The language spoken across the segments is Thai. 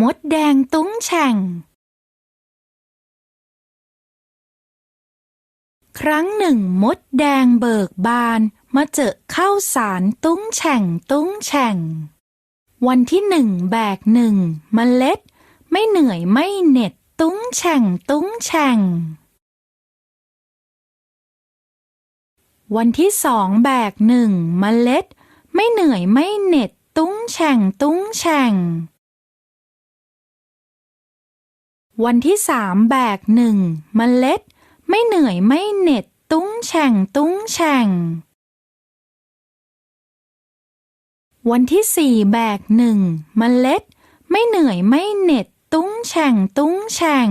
มดแดงตุ้งแฉ่ง ครั้งหนึ่งมดแดงเบิกบานมาเจอข้าวสารตุ้งแฉ่งตุ้งแฉ่ง วันที่หนึ่งแบกหนึ่งมเมล็ด ไม่เหนื่อยไม่เหน็ดตุ้งแฉ่งตุ้งแฉ่ง วันที่สองแบกหนึ่งมเมล็ด ไม่เหนื่อยไม่เหน็ดตุ้งแฉ่งตุ้งแฉ่ง วันที่สามแบกหนึ่งมเมล็ด ไม่เหนื่อยไม่เหน็ด ตุ้งแฉ่งตุ้งแฉ่ง วันที่สี่แบกหนึ่งมเมล็ด ไม่เหนื่อยไม่เหน็ด ตุ้งแฉ่งตุ้งแฉ่ง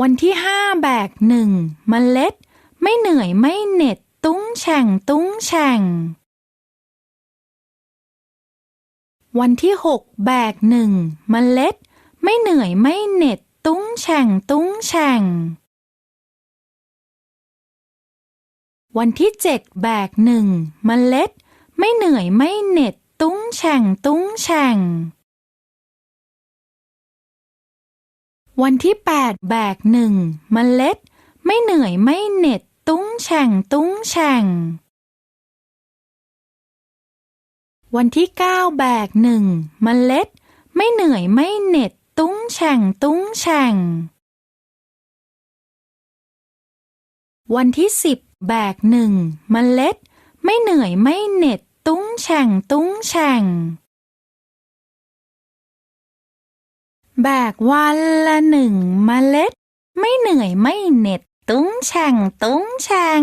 วันที่ห้าแบกหนึ่งมเมล็ด ไม่เหนื่อยไม่เหน็ด ตุ้งแฉ่งตุ้งแฉ่ง วันที่หกแบกหนึ่งมเมล็ด ไม่เหนื่อยไม่เหน็ด ตุ้งแฉ่งตุ้งแฉ่ง วันที่เจ็ดแบกหนึ่งมเมล็ด ไม่เหนื่อยไม่เหน็ด ตุ้งแฉ่งตุ้งแฉ่ง วันที่แปดแบกหนึ่งมเมล็ด ไม่เหนื่อยไม่เหน็ด ตุ้งแฉ่งตุ้งแฉ่ง วันที่เก้าแบกหนึ่งมเมล็ด ไม่เหนื่อยไม่เหน็ด ตุ้งแฉ่งตุ้งแฉ่ง วันที่สิบแบกหนึ่งมเมล็ด ไม่เหนื่อยไม่เหน็ด ตุ้งแฉ่งตุ้งแฉ่ง แบกวันละหนึ่งเมล็ด ไม่เหนื่อยไม่เหน็ด ตุ้งแฉ่งตุ้งแฉ่ง